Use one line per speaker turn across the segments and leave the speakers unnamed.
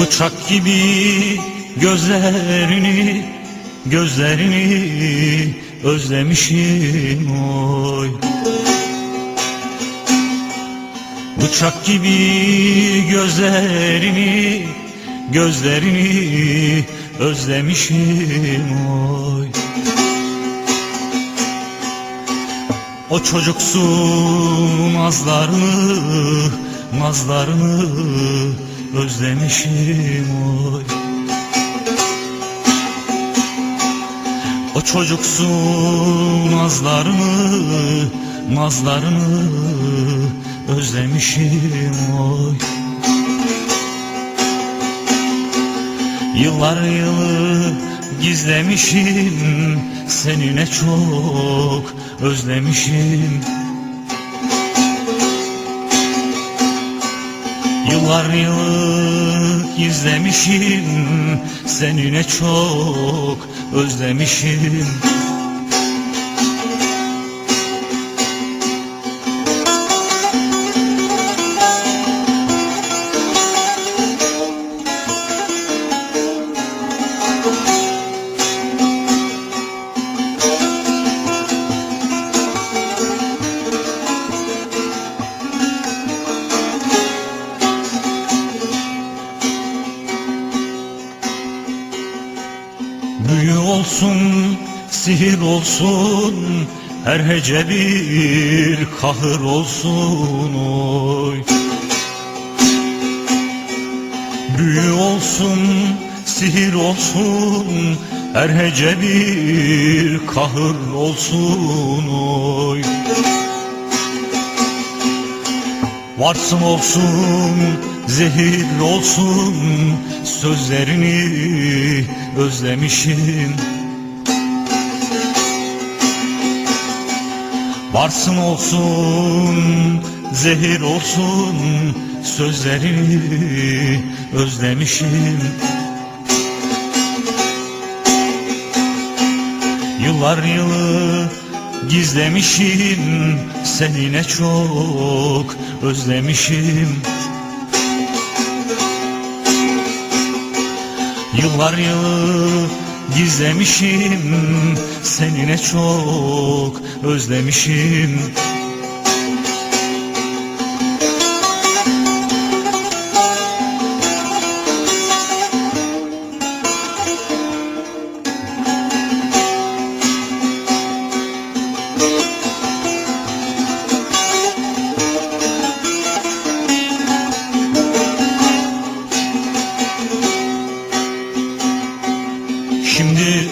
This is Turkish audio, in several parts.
Bıçak gibi gözlerini Gözlerini özlemişim oy. Bıçak gibi gözlerini Gözlerini özlemişim oy. O çocuksu nazlarını Nazlarını özlemişim oy. O çocuksu nazlarını Nazlarını özlemişim oy. Yıllar yılı gizlemişim Seni ne çok özlemişim Yıllar yılı gizlemişim Seni ne çok özlemişim Büyü olsun, sihir olsun Her hece bir kahır olsun oy. Büyü olsun, sihir olsun Her hece bir kahır olsun oy Varsın olsun, zehir olsun Sözlerini özlemişim. Varsın olsun, zehir olsun Sözlerini özlemişim. Yıllar yılı gizlemişim Seni ne çok özlemişim. Yıllar yılı gizlemişim Seni ne çok özlemişim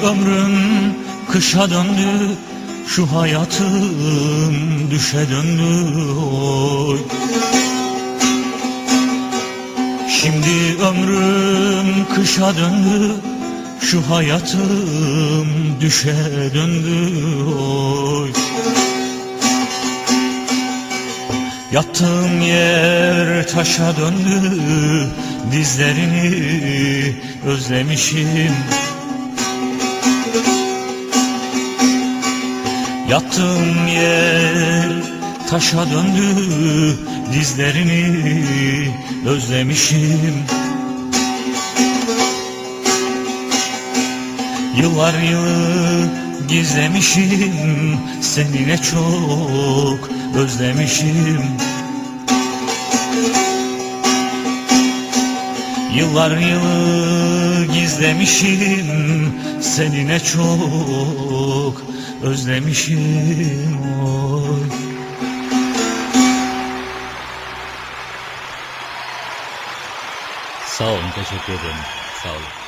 ömrüm kışa döndü Şu hayatım düşe döndü oy. Şimdi ömrüm kışa döndü Şu hayatım düşe döndü oy. Yattığım yer taşa döndü Dizlerini özlemişim Yattığım yer taşa döndü Dizlerini özlemişim. Yıllar yılı gizlemişim Seni ne çok özlemişim. Yıllar yılı gizlemişim Seni ne çok özlemişim oy.
Sağ olun, teşekkür ederim. Sağ olun.